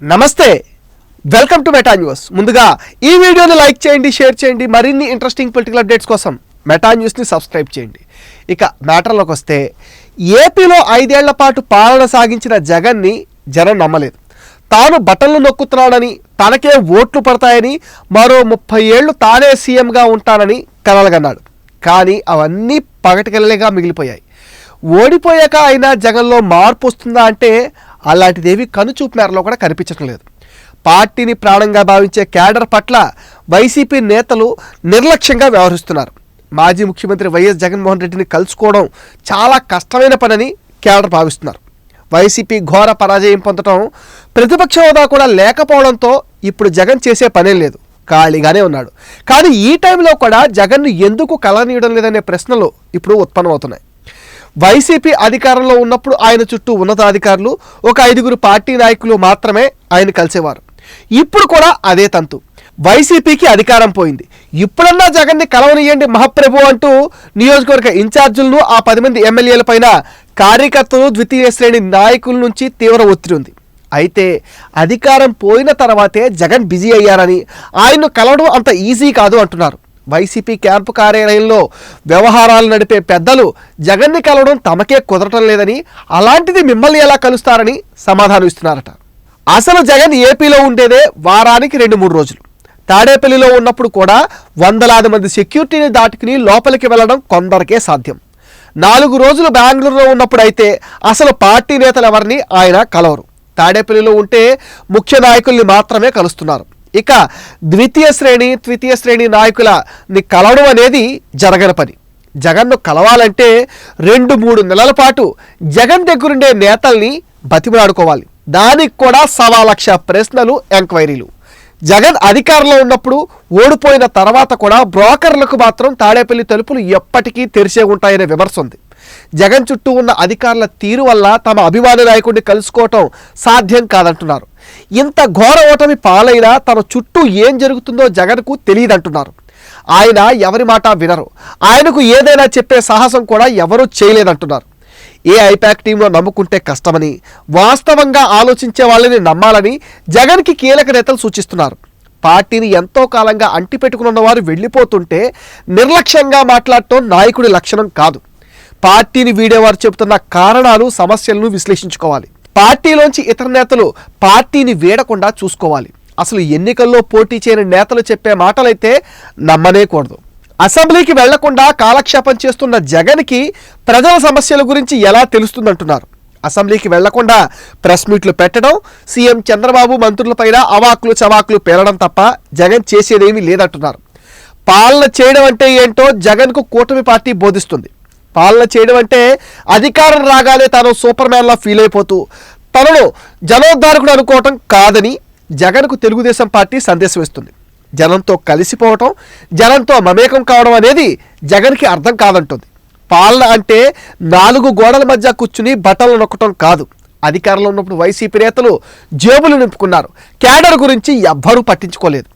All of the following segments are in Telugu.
నమస్తే. వెల్కమ్ టు మెటా న్యూస్ ముందుగా ఈ వీడియోని లైక్ చేయండి షేర్ చేయండి మరిన్ని ఇంట్రెస్టింగ్ పొలిటికల్ అప్డేట్స్ కోసం మెటా న్యూస్ని సబ్స్క్రైబ్ చేయండి. ఇక మ్యాటర్లోకి వస్తే ఏపీలో ఐదేళ్ళ పాటు పాలన సాగించిన జగన్ని జనం నమ్మలేదు. తాను బటన్లు నొక్కుతున్నాడని తనకే ఓట్లు పడతాయని మరో ముప్పై ఏళ్ళు తానే సీఎంగా ఉంటానని కలలుగన్నాడు కానీ అవన్నీ పగటికెళ్ళగా మిగిలిపోయాయి. ఓడిపోయాక అయినా జగన్లో మార్పు వస్తుందా అంటే అలాంటిదేవి కనుచూపు మేరలో కూడా కనిపించడం లేదు. పార్టీని ప్రాణంగా భావించే క్యాడర్ పట్ల వైసీపీ నేతలు నిర్లక్ష్యంగా వ్యవహరిస్తున్నారు. మాజీ ముఖ్యమంత్రి వైఎస్ జగన్మోహన్ రెడ్డిని కలుసుకోవడం చాలా కష్టమైన పనని క్యాడర్ భావిస్తున్నారు. వైసీపీ ఘోర పరాజయం పొందడం ప్రతిపక్ష హోదా కూడా లేకపోవడంతో ఇప్పుడు జగన్ చేసే పనేం లేదు. ఖాళీగానే ఉన్నాడు. కానీ ఈ టైంలో కూడా జగన్ను ఎందుకు కలనీయడం లేదనే ప్రశ్నలు ఇప్పుడు ఉత్పన్నమవుతున్నాయి. వైసీపీ అధికారంలో ఉన్నప్పుడు ఆయన చుట్టూ ఉన్నతాధికారులు ఒక ఐదుగురు పార్టీ నాయకులు మాత్రమే ఆయన కలిసేవారు. ఇప్పుడు కూడా అదే తంతు. వైసీపీకి అధికారం పోయింది. ఇప్పుడన్నా జగన్ని కలవనియండి మహాప్రభు అంటూ నియోజకవర్గ ఇన్ఛార్జీలను ఆ పది మంది ఎమ్మెల్యేల పైన కార్యకర్తలు ద్వితీయ శ్రేణి నాయకుల నుంచి తీవ్ర ఒత్తిడి ఉంది. అయితే అధికారం పోయిన తర్వాతే జగన్ బిజీ అయ్యారని ఆయన్ను కలవడం అంత ఈజీ కాదు అంటున్నారు. వైసీపీ క్యాంపు కార్యాలయంలో వ్యవహారాలు నడిపే పెద్దలు జగన్ని కలవడం తమకే కుదరటం లేదని అలాంటిది మిమ్మల్ని ఎలా కలుస్తారని సమాధానం ఇస్తున్నారట. అసలు జగన్ ఏపీలో ఉండేదే వారానికి రెండు మూడు రోజులు. తాడేపల్లిలో ఉన్నప్పుడు కూడా వందలాది మంది సెక్యూరిటీని దాటుకుని లోపలికి వెళ్ళడం కొందరికే సాధ్యం. నాలుగు రోజులు బెంగళూరులో ఉన్నప్పుడు అయితే అసలు పార్టీ నేతలు ఎవరిని ఆయన కలవరు. తాడేపల్లిలో ఉంటే ముఖ్య నాయకుల్ని మాత్రమే కలుస్తున్నారు. ఇక ద్వితీయ శ్రేణి తృతీయ శ్రేణి నాయకులని కలవడం అనేది జరగని పని. జగన్ను కలవాలంటే రెండు మూడు నెలల పాటు జగన్ దగ్గరుండే నేతల్ని బతిమలాడుకోవాలి. దానికి కూడా సవా లక్ష ప్రశ్నలు ఎంక్వైరీలు. జగన్ అధికారంలో ఉన్నప్పుడు ఓడిపోయిన తర్వాత కూడా బ్రోకర్లకు మాత్రం తాడేపల్లి తలుపులు ఎప్పటికీ తెరిచే ఉంటాయనే విమర్శ ఉంది. జగన్ చుట్టూ ఉన్న అధికారుల తీరు వల్ల తమ అభిమాన నాయకుడిని కలుసుకోవటం సాధ్యం కాదంటున్నారు. ఇంత ఘోర ఓటమి పాలైనా తన చుట్టూ ఏం జరుగుతుందో జగన్కు తెలియదంటున్నారు. ఆయన ఎవరి మాట వినరు. ఆయనకు ఏదైనా చెప్పే సాహసం కూడా ఎవరూ చేయలేదంటున్నారు. ఏ ఐపాక్ టీంలో నమ్ముకుంటే కష్టమని వాస్తవంగా ఆలోచించే వాళ్ళని నమ్మాలని జగన్కి కీలక నేతలు సూచిస్తున్నారు. పార్టీని ఎంతో కాలంగా అంటిపెట్టుకున్న వారు వెళ్ళిపోతుంటే నిర్లక్ష్యంగా మాట్లాడటం నాయకుడి లక్షణం కాదు. పార్టీని వీడేవారు చెబుతున్న కారణాలు సమస్యలను విశ్లేషించుకోవాలి. పార్టీలోంచి ఇతర నేతలు పార్టీని వీడకుండా చూసుకోవాలి. అసలు ఎన్నికల్లో పోటీ చేయని నేతలు చెప్పే మాటలైతే నమ్మనేకూడదు. అసెంబ్లీకి వెళ్ళకుండా కాలక్షేపం చేస్తున్న జగన్కి ప్రజల సమస్యల గురించి ఎలా తెలుస్తుందంటున్నారు. అసెంబ్లీకి వెళ్ళకుండా ప్రెస్ మీట్లు పెట్టడం సీఎం చంద్రబాబు మంత్రులపైన అవాకులు చవాకులు పేలడం తప్ప జగన్ చేసేదేమీ లేదంటున్నారు. పాలన చేయడం అంటే ఏంటో జగన్కు కూటమి పార్టీ బోధిస్తుంది. పాలన చేయడం అంటే అధికారం రాగానే తాను సూపర్ మ్యాన్లా ఫీల్ అయిపోతూ తనను జనోద్ధారకుడు అనుకోవటం కాదని జగన్కు తెలుగుదేశం పార్టీ సందేశం ఇస్తుంది. జనంతో కలిసిపోవటం జనంతో మమేకం కావడం అనేది జగన్కి అర్థం కాదంటుంది. పాలన అంటే నాలుగు గోడల మధ్య కూర్చుని బట్టలు నొక్కటం కాదు. అధికారంలో ఉన్నప్పుడు వైసీపీ నేతలు జేబులు నింపుకున్నారు. క్యాడర్ గురించి ఎవ్వరూ పట్టించుకోలేదు.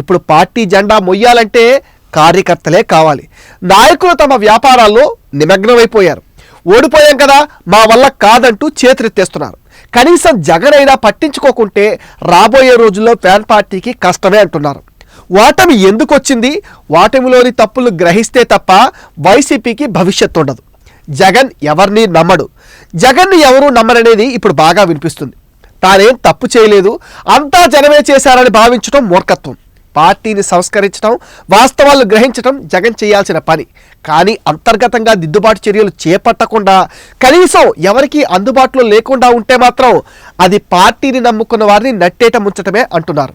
ఇప్పుడు పార్టీ జెండా మొయ్యాలంటే కార్యకర్తలే కావాలి. నాయకులు తమ వ్యాపారాల్లో నిమగ్నమైపోయారు. ఓడిపోయాం కదా మా వల్ల కాదంటూ చేతులెత్తేస్తున్నారు. కనీసం జగన్ అయినా పట్టించుకోకుంటే రాబోయే రోజుల్లో ఫ్యాన్ పార్టీకి కష్టమే అంటున్నారు. ఓటమి ఎందుకు వచ్చింది ఓటమిలోని తప్పులు గ్రహిస్తే తప్ప వైసీపీకి భవిష్యత్తు ఉండదు. జగన్ ఎవరిని నమ్మడు. జగన్ని ఎవరు నమ్మరనేది ఇప్పుడు బాగా వినిపిస్తుంది. తానేం తప్పు చేయలేదు. అంతా జనమే చేశారని భావించడం మూర్ఖత్వం. పార్టీని సంస్కరించడం వాస్తవాలు గ్రహించడం జగన్ చేయాల్సిన పని. కానీ అంతర్గతంగా దిద్దుబాటు చర్యలు చేపట్టకుండా కనీసం ఎవరికీ అందుబాటులో లేకుండా ఉంటే మాత్రం అది పార్టీని నమ్ముకున్న వారిని నట్టేట ముంచటమే అంటున్నారు.